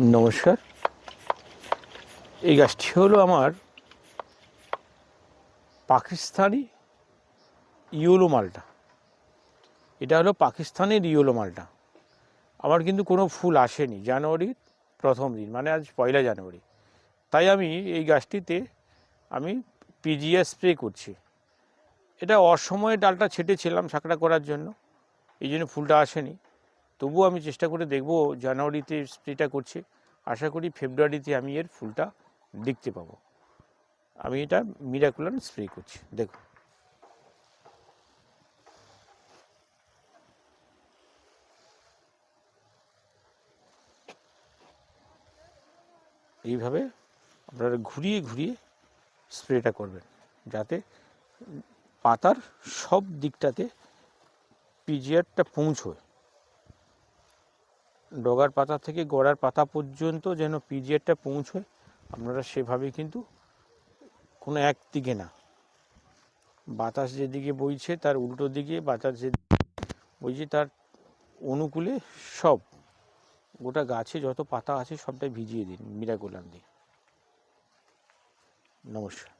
নমস্কার। এই গাছটি হলো আমার পাকিস্তানি ইয়োলো মালটা। এটা হলো পাকিস্তানের ইয়োলো মালটা। আমার কিন্তু কোনো ফুল আসেনি জানুয়ারির প্রথম দিন মানে আজ পয়লা জানুয়ারি। তাই আমি এই গাছটিতে আমি পিজিএস স্প্রে করছি। এটা অসময়ে ডালটা ছেটেছিলাম শাকড়া করার জন্য, এই জন্য ফুলটা আসেনি। তবুও আমি চেষ্টা করে দেখব জানুয়ারিতে স্প্রেটা করছে। আশা করি ফেব্রুয়ারিতে আমি এর ফুলটা দেখতে পাবো। আমি এটা মিরাকুলান স্প্রে করছি, দেখুন। এইভাবে আপনারা ঘুরিয়ে ঘুরিয়ে স্প্রেটা করবেন, যাতে পাতার সব দিকটাতে পিজিআরটা পৌঁছয়। ডগার পাতা থেকে গড়ার পাতা পর্যন্ত যেন পিজিআরটা পৌঁছয়, আপনারা সেভাবে কিন্তু কোনো এক দিকে না। বাতাস যেদিকে বইছে, তার উল্টো দিকে বাতাস যে বইছে, তার অনুকূলে সব, গোটা গাছে যত পাতা আছে সবটাই ভিজিয়ে দিন মিরাকুলান দিয়ে নমস্কার।